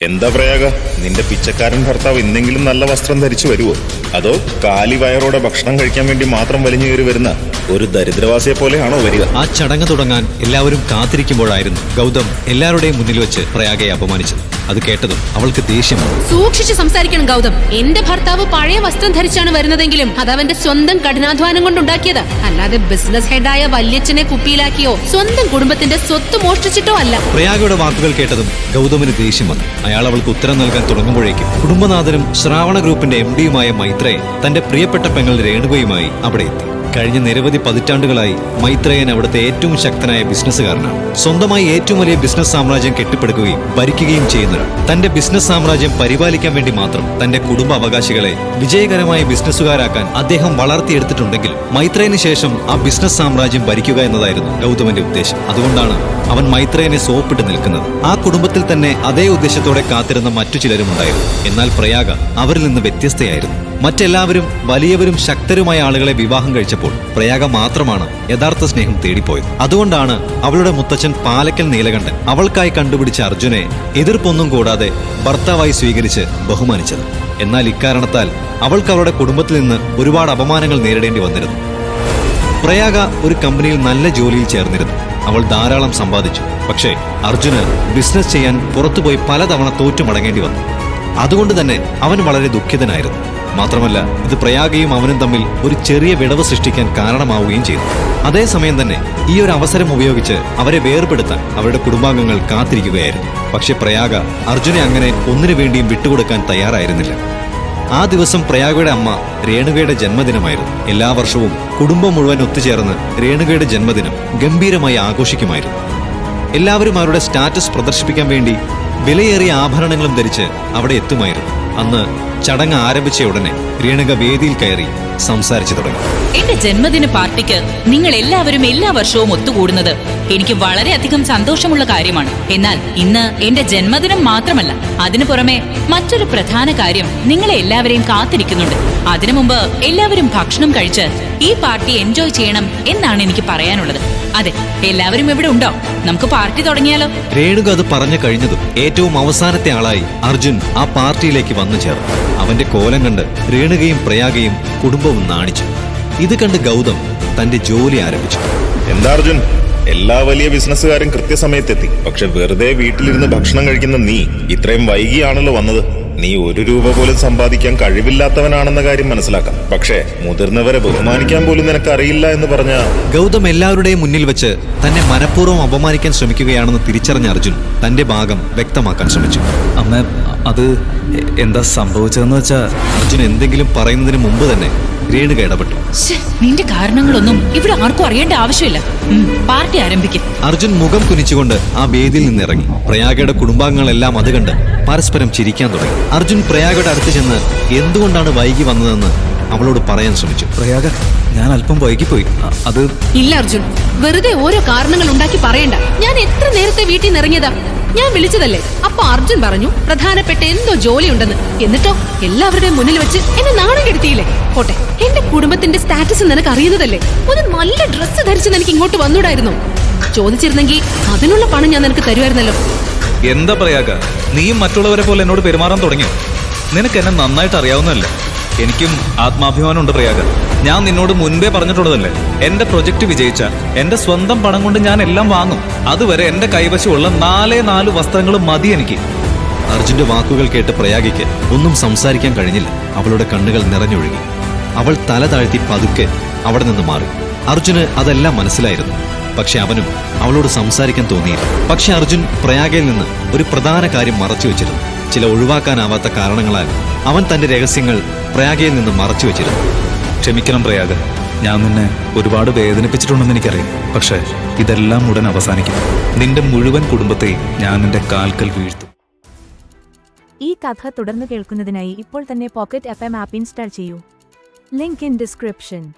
എന്താ പ്രയാഗ? നിന്റെ പിച്ചക്കാരൻ ഭർത്താവ് എന്തെങ്കിലും നല്ല വസ്ത്രം ധരിച്ചു വരുമോ അതോ കാലി വയറോടെ ഭക്ഷണം കഴിക്കാൻ വേണ്ടി മാത്രം വലിഞ്ഞു കയറി വരുന്ന ഒരു ദരിദ്രവാസിയെ പോലെയാണോ വരിക? ആ ചടങ്ങ് തുടങ്ങാൻ എല്ലാവരും കാത്തിരിക്കുമ്പോഴായിരുന്നു ഗൗതം എല്ലാവരുടെയും മുന്നിൽ വെച്ച് പ്രയാഗയെ അപമാനിച്ചത്. അത് കേട്ടതും അവൾക്ക് ദേഷ്യം സൂക്ഷിച്ച് സംസാരിക്കണം ഗൗതം. എന്റെ ഭർത്താവ് പഴയ വസ്ത്രം ധരിച്ചാണ് വരുന്നതെങ്കിലും അത് അവന്റെ സ്വന്തം കഠിനാധ്വാനം കൊണ്ടുണ്ടാക്കിയത്. അല്ലാതെ ബിസിനസ് ഹെഡായ വല്യച്ഛനെ കുപ്പിയിലാക്കിയോ സ്വന്തം കുടുംബത്തിന്റെ സ്വത്ത് മോഷ്ടിച്ചിട്ടോ അല്ല. പ്രയാഗയുടെ വാക്കുകൾ കേട്ടതും ഗൗതമിന് ദേഷ്യം വന്നു. അയാൾ അവൾക്ക് ഉത്തരം നൽകാൻ തുടങ്ങുമ്പോഴേക്കും കുടുംബനാഥനും ശ്രാവണ ഗ്രൂപ്പിന്റെ എം ഡിയുമായ മൈത്രയെ തന്റെ പ്രിയപ്പെട്ട പെങ്ങൾ രേണുകയുമായി അവിടെ എത്തി. കഴിഞ്ഞ നിരവധി പതിറ്റാണ്ടുകളായി മൈത്രേയൻ അവിടുത്തെ ഏറ്റവും ശക്തനായ ബിസിനസ്സുകാരനാണ്. സ്വന്തമായി ഏറ്റവും വലിയ ബിസിനസ് സാമ്രാജ്യം കെട്ടിപ്പടുക്കുകയും ഭരിക്കുകയും ചെയ്യുന്നൊരാൾ തന്റെ ബിസിനസ് സാമ്രാജ്യം പരിപാലിക്കാൻ വേണ്ടി മാത്രം തന്റെ കുടുംബ അവകാശികളെ വിജയകരമായ ബിസിനസ്സുകാരാക്കാൻ അദ്ദേഹം വളർത്തിയെടുത്തിട്ടുണ്ടെങ്കിൽ മൈത്രേയന് ശേഷം ആ ബിസിനസ് സാമ്രാജ്യം ഭരിക്കുക എന്നതായിരുന്നു ഗൗതമന്റെ ഉദ്ദേശം. അതുകൊണ്ടാണ് അവൻ മൈത്രേനെ സോപ്പിട്ട് നിൽക്കുന്നത്. ആ കുടുംബത്തിൽ തന്നെ അതേ ഉദ്ദേശത്തോടെ കാത്തിരുന്ന മറ്റു ചിലരും ഉണ്ടായിരുന്നു എന്നാൽ പ്രയാഗ അവരിൽ നിന്ന് വ്യത്യസ്തയായിരുന്നു. മറ്റെല്ലാവരും വലിയവരും ശക്തരുമായ ആളുകളെ വിവാഹം കഴിച്ചപ്പോൾ പ്രയാഗ മാത്രമാണ് യഥാർത്ഥ സ്നേഹം തേടിപ്പോയത്. അതുകൊണ്ടാണ് അവളുടെ മുത്തച്ഛൻ പാലക്കൽ നീലകണ്ഠൻ അവൾക്കായി കണ്ടുപിടിച്ച അർജുനെ എതിർപ്പൊന്നും കൂടാതെ ഭർത്താവായി സ്വീകരിച്ച് ബഹുമാനിച്ചത്. എന്നാൽ ഇക്കാരണത്താൽ അവൾക്ക് അവളുടെ കുടുംബത്തിൽ നിന്ന് ഒരുപാട് അപമാനങ്ങൾ നേരിടേണ്ടി വന്നിരുന്നു. പ്രയാഗ ഒരു കമ്പനിയിൽ നല്ല ജോലിയിൽ ചേർന്നിരുന്നു. അവൾ ധാരാളം സമ്പാദിച്ചു. പക്ഷേ അർജുന് ബിസിനസ് ചെയ്യാൻ പുറത്തുപോയി പലതവണ തോറ്റു മടങ്ങേണ്ടി വന്നു. അതുകൊണ്ട് തന്നെ അവൻ വളരെ ദുഃഖിതനായിരുന്നു. മാത്രമല്ല ഇത് പ്രയാഗയും അവനും തമ്മിൽ ഒരു ചെറിയ വിടവ് സൃഷ്ടിക്കാൻ കാരണമാവുകയും ചെയ്തു. അതേസമയം തന്നെ ഈ ഒരു അവസരം ഉപയോഗിച്ച് അവരെ വേർപെടുത്താൻ അവരുടെ കുടുംബാംഗങ്ങൾ കാത്തിരിക്കുകയായിരുന്നു. പക്ഷെ പ്രയാഗ അർജുനെ അങ്ങനെ ഒന്നിനു വേണ്ടിയും വിട്ടുകൊടുക്കാൻ തയ്യാറായിരുന്നില്ല. ആ ദിവസം പ്രയാഗയുടെ അമ്മ രേണുകയുടെ ജന്മദിനമായിരുന്നു. എല്ലാ വർഷവും കുടുംബം മുഴുവൻ ഒത്തുചേർന്ന് രേണുകയുടെ ജന്മദിനം ഗംഭീരമായി ആഘോഷിക്കുമായിരുന്നു. എല്ലാവരും അവരുടെ സ്റ്റാറ്റസ് പ്രദർശിപ്പിക്കാൻ വേണ്ടി വിലയേറിയ ആഭരണങ്ങളും ധരിച്ച് അവിടെ എത്തുമായിരുന്നു. അന്ന് ചടങ്ങ് ആരംഭിച്ച ഉടനെ രേണുക വേദിയിൽ കയറി സംസാരിച്ചു തുടങ്ങി. എന്റെ ജന്മദിന പാർട്ടിക്ക് നിങ്ങൾ എല്ലാവരും എല്ലാ വർഷവും ഒത്തുകൂടുന്നത് എനിക്ക് വളരെയധികം സന്തോഷമുള്ള കാര്യമാണ്. എന്നാൽ ഇന്ന് എന്റെ ജന്മദിനം മാത്രമല്ല അതിനു പുറമെ മറ്റൊരു പ്രധാന കാര്യം നിങ്ങളെ എല്ലാവരെയും കാത്തിരിക്കുന്നുണ്ട്. അതിനു മുമ്പ് എല്ലാവരും ഭക്ഷണം കഴിച്ച് ഈ പാർട്ടി എൻജോയ് ചെയ്യണം എന്നാണ് എനിക്ക് പറയാനുള്ളത്. അതെ എല്ലാവരും ഇവിടെ ഉണ്ടോ? നമുക്ക് പാർട്ടി തുടങ്ങിയാലോ? രേണുക അത് പറഞ്ഞു കഴിഞ്ഞതും ഏറ്റവും അവസാനത്തെ ആളായി അർജുൻ ആ പാർട്ടിയിലേക്ക് വന്നു ചേർന്നു. അവന്റെ കോലം കണ്ട് രേണുകയും പ്രയാഗയും കുടുംബവും നാണിച്ചു. ഇത് കണ്ട് ഗൗതം തന്റെ ജോലി ആരംഭിച്ചു. എന്താ അർജുൻ? എല്ലാ വലിയ ബിസിനസ്സുകാരും കൃത്യസമയത്തെത്തി. പക്ഷെ വെറുതെ വീട്ടിലിരുന്ന് ഭക്ഷണം കഴിക്കുന്ന നീ ഇത്രയും വൈകിയാണല്ലോ വന്നത്. നീ ഒരു രൂപ പോലും സമ്പാദിക്കാൻ കഴിവില്ലാത്തവനാണെന്ന കാര്യം മനസ്സിലാക്കാം. പക്ഷേ മുതിർന്നവരെ ബഹുമാനിക്കാൻ പോലും നിനക്ക് അറിയില്ല എന്ന് പറഞ്ഞ ഗൗതം എല്ലാവരുടെയും മുന്നിൽ വെച്ച് തന്നെ മനഃപൂർവം അപമാനിക്കാൻ ശ്രമിക്കുകയാണെന്ന് തിരിച്ചറിഞ്ഞ അർജുൻ തന്റെ ഭാഗം വ്യക്തമാക്കാൻ ശ്രമിച്ചു. അമ്മ അത് എന്താ സംഭവിച്ചതെന്ന് വെച്ചാൽ അർജുൻ എന്തെങ്കിലും പറയുന്നതിന് മുമ്പ് തന്നെ രേണുക ഇടപെട്ടു. നിന്റെ കാരണങ്ങളൊന്നും ഇവിടെ ആർക്കും അറിയേണ്ട ആവശ്യമില്ല. പാർട്ടി ആരംഭിക്കും. അർജുൻ മുഖം കുനിച്ചുകൊണ്ട് ആ വേദിയിൽ നിന്നിറങ്ങി. പ്രയാഗയുടെ കുടുംബാംഗങ്ങളെല്ലാം അത് കണ്ട് പരസ്പരം ചിരിക്കാൻ തുടങ്ങി. അർജുൻ പ്രയാഗയുടെ അടുത്ത് ചെന്ന് എന്തുകൊണ്ടാണ് വൈകി വന്നതെന്ന് അവളോട് പറയാൻ ശ്രമിച്ചു. പ്രയാഗ ഞാൻ അല്പം വൈകിപ്പോയി. പോയി അത് ഇല്ല അർജുൻ. വെറുതെ ഓരോ കാരണങ്ങൾ ഉണ്ടാക്കി പറയണ്ട. ഞാൻ എത്ര നേരത്തെ വീട്ടിൽ നിന്ന് ഇറങ്ങിയതാ ഞാൻ വിളിച്ചതല്ലേ? അപ്പൊ അർജുൻ പറഞ്ഞു പ്രധാനപ്പെട്ട എന്തോ ജോലി ഉണ്ടെന്ന് എന്നിട്ടോ എല്ലാവരുടെയും മുന്നിൽ വെച്ച് എന്നെ നാണം കെടുത്തിയില്ലേ? പോട്ടെ എന്റെ കുടുംബത്തിന്റെ സ്റ്റാറ്റസ് നിനക്ക് അറിയുന്നതല്ലേ? ഒരു നല്ല ഡ്രസ്സ് ധരിച്ച് നിനക്ക് ഇങ്ങോട്ട് വന്നൂടായിരുന്നു. ചോദിച്ചിരുന്നെങ്കിൽ അതിനുള്ള പണം ഞാൻ നിനക്ക് തരുമായിരുന്നല്ലോ. എന്താ പറയാക? നീയും മറ്റുള്ളവരെ പോലെ എന്നോട് പെരുമാറാൻ തുടങ്ങിയോ നിനക്ക് എന്നെ നന്നായിട്ട് അറിയാവുന്നതല്ലേ? എനിക്കും ആത്മാഭിമാനമുണ്ട് പ്രയാഗ. ഞാൻ നിന്നോട് മുൻപേ പറഞ്ഞിട്ടുള്ളതല്ലേ? എന്റെ പ്രൊജക്ട് വിജയിച്ച എന്റെ സ്വന്തം പണം കൊണ്ട് ഞാൻ എല്ലാം വാങ്ങും. അതുവരെ എന്റെ കൈവശമുള്ള നാലേ നാല് വസ്ത്രങ്ങൾ മതി എനിക്ക്. അർജുന്റെ വാക്കുകൾ കേട്ട് പ്രയാഗയ്ക്ക് ഒന്നും സംസാരിക്കാൻ കഴിഞ്ഞില്ല. അവളുടെ കണ്ണുകൾ നിറഞ്ഞൊഴുകി. അവൾ തല താഴ്ത്തി പതുക്കെ അവിടെ നിന്ന് മാറി. അർജുന് അതെല്ലാം മനസ്സിലായിരുന്നു. പക്ഷെ അവനും അവളോട് സംസാരിക്കാൻ തോന്നിയില്ല. പക്ഷെ അർജുൻ പ്രയാഗയിൽ നിന്ന് ഒരു പ്രധാന കാര്യം മറച്ചു വെച്ചിരുന്നു. ചില ഒഴിവാക്കാനാവാത്ത കാരണങ്ങളാൽ അവൻ തന്റെ രഹസ്യങ്ങൾ പ്രയാഗയിൽ നിന്ന് മറച്ചു വെച്ചിരുന്നു. ക്ഷമിക്കണം പ്രയാഗ. ഞാൻ നിന്നെ ഒരുപാട് വേദനിപ്പിച്ചിട്ടുണ്ടെന്ന് എനിക്കറിയാം. പക്ഷേ ഇതെല്ലാം ഉടൻ അവസാനിക്കും. നിന്റെ മുഴുവൻ കുടുംബത്തെ ഞാൻ നിന്റെ കാൽക്കൽ വീഴ്ത്തും. ഈ കഥ തുടർന്ന് കേൾക്കുന്നതിനായി ഇപ്പോൾ തന്നെ pocket F M app install ചെയ്യൂ. Link in description.